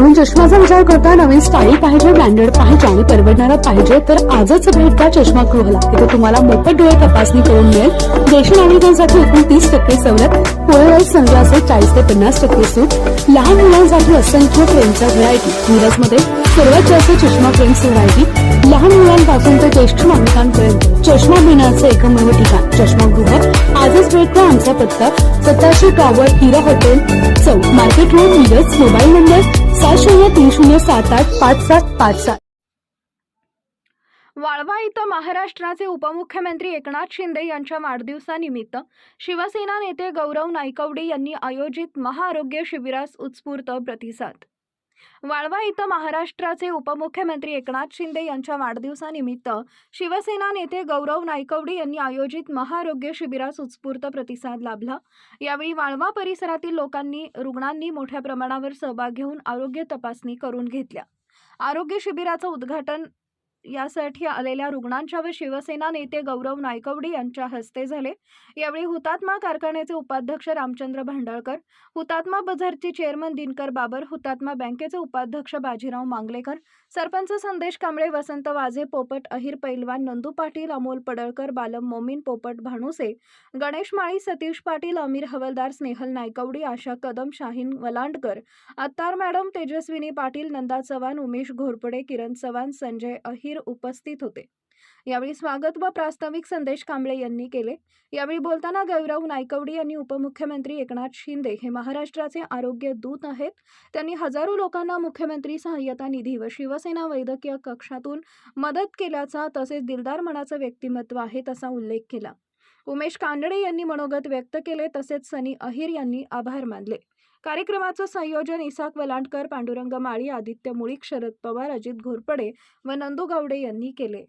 चष्म्याचा विचार करता नवीन स्टाईल पाहिजे ब्रँडेड पाहिजे आणि परवडणारा पाहिजे तर आजच भेट द्या चष्मा गृहाला. इथे तुम्हाला मोफत डोळे तपासणी करून मिळेल. ज्येष्ठ नागरिकांसाठी एकूण तीस टक्के सवलत पोळेवाईट सनग्लासेस चाळीस ते पन्नास टक्के सूट. लहान मुलांसाठी असंख्य फ्रेमच्या व्हरायटी मिरजमध्ये सर्वात जास्त चष्मा फ्रेम्स व्हरायटी लहान मुलांपासून ते ज्येष्ठ नागरिकांपर्यंत. चष्मा घेण्याचं एकमेव ठिकाण. चष्मागृह आजच भेट द्या आमचा पत्ता. सत्ताशे टॉवर हिरा हॉटेल चौक. Market road Miraj mobile number सात शून्य तीन शून्य सात आठ पाच सात पाच सात. वाळवा इथं महाराष्ट्राचे उपमुख्यमंत्री एकनाथ शिंदे यांच्या वाढदिवसानिमित्त शिवसेना नेते गौरव नायकवडे यांनी आयोजित महाआरोग्य शिबिरास उत्स्फूर्त प्रतिसाद. वाळवा इथं महाराष्ट्राचे उपमुख्यमंत्री एकनाथ शिंदे यांच्या वाढदिवसानिमित्त शिवसेना नेते गौरव नायकवडी यांनी आयोजित महाआरोग्य शिबिरास उत्स्फूर्त प्रतिसाद लाभला. यावेळी वाळवा परिसरातील लोकांनी रुग्णांनी मोठ्या प्रमाणावर सहभाग घेऊन आरोग्य तपासणी करून घेतल्या. आरोग्य शिबिराचं उद्घाटन यासाठी आलेल्या रुग्णांच्या व शिवसेना नेते गौरव नायकवडी यांच्या हस्ते झाले. यावेळी हुतात्मा कारखान्याचे उपाध्यक्ष रामचंद्र भांडळकर हुतात्मा बझारचे चेअरमन दिनकर बाबर हुतात्मा बँकेचे उपाध्यक्ष बाजीराव मांगलेकर सरपंच संदेश कांबळे वसंत वाझे पोपट अहिर पैलवान नंदू पाटील अमोल पडळकर बालम मोमीन पोपट भानुसे गणेश माळी सतीश पाटील अमीर हवलदार स्नेहल नायकवडी आशा कदम शाहीन वलांडकर अत्तार मॅडम तेजस्विनी पाटील नंदा चव्हाण उमेश घोरपडे किरण चव्हाण संजय अहिर उपस्थित होते. यावेळी स्वागत व प्रास्ताविक संदेश कांबळे यांनी केले. यावेळी बोलताना गौरव नायकवडी यांनी उपमुख्यमंत्री एकनाथ शिंदे हे महाराष्ट्राचे आरोग्य दूत आहेत. त्यांनी हजारो लोकांना मुख्यमंत्री सहाय्यता निधी व शिवसेना वैद्यकीय कक्षातून मदत केल्याचा तसेच दिलदार मनाचं व्यक्तिमत्व आहे तसा उल्लेख केला. उमेश कांडळे यांनी मनोगत व्यक्त केले तसेच सनी अहिर यांनी आभार मानले. कार्यक्रमाचं संयोजन इसाक वलांडकर पांडुरंग माळी आदित्य मुळीक शरद पवार अजित घोरपडे व नंदू गावडे यांनी केले.